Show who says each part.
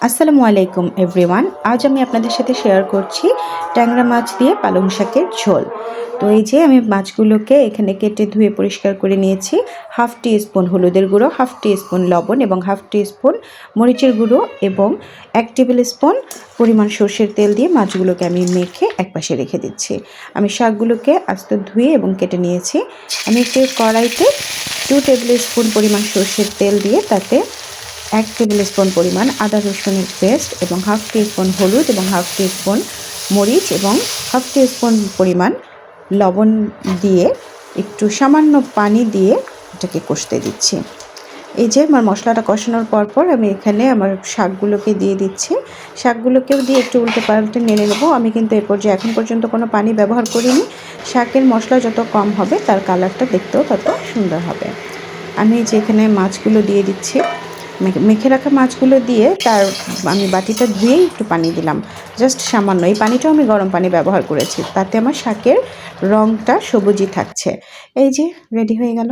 Speaker 1: আসসালামু আলাইকুম এভরিওয়ান আজ আমি আপনাদের সাথে শেয়ার করছি ট্যাংরা মাছ দিয়ে পালং শাকের ঝোল। তো এই যে আমি মাছগুলোকে এখানে কেটে ধুয়ে পরিষ্কার করে নিয়েছি, হাফ টি স্পুন হলুদের গুঁড়ো, হাফ টি স্পুন লবণ এবং হাফ টি স্পুন মরিচের গুঁড়ো এবং এক টেবিল স্পুন পরিমাণ সর্ষের তেল দিয়ে মাছগুলোকে আমি মেখে একপাশে রেখে দিচ্ছি। আমি শাকগুলোকে আস্তে ধুয়ে এবং কেটে নিয়েছি। আমি একটি কড়াইতে টু টেবিল স্পুন পরিমাণ সর্ষের তেল দিয়ে তাতে এক টেবিল স্পুন পরিমাণ আদা রসুনের পেস্ট এবং হাফ টি স্পুন হলুদ এবং হাফ টি স্পুন মরিচ এবং হাফ টি স্পুন পরিমাণ লবণ দিয়ে একটু সামান্য পানি দিয়ে এটাকে কষতে দিচ্ছি। এই যে আমার মশলাটা কষানোর পর পর আমি এখানে আমার শাকগুলোকে দিয়ে দিচ্ছি। শাকগুলোকেও দিয়ে একটু উল্টে পাল্টে নেড়ে নেব। আমি কিন্তু এ পর্যায়ে এখন পর্যন্ত কোনো পানি ব্যবহার করিনি। শাকের মশলা যত কম হবে তার কালারটা দেখতেও তত সুন্দর হবে। আমি যে এখানে মাছগুলো দিয়ে দিচ্ছি মেখে রাখা মাছগুলো দিয়ে তার আমি বাটিটা ধুয়েই একটু পানি দিলাম। জাস্ট সামান্য। এই পানিটাও আমি গরম পানি ব্যবহার করেছি। তাতে আমার শাকের রঙটা সবুজই থাকছে। এই যে রেডি হয়ে গেল।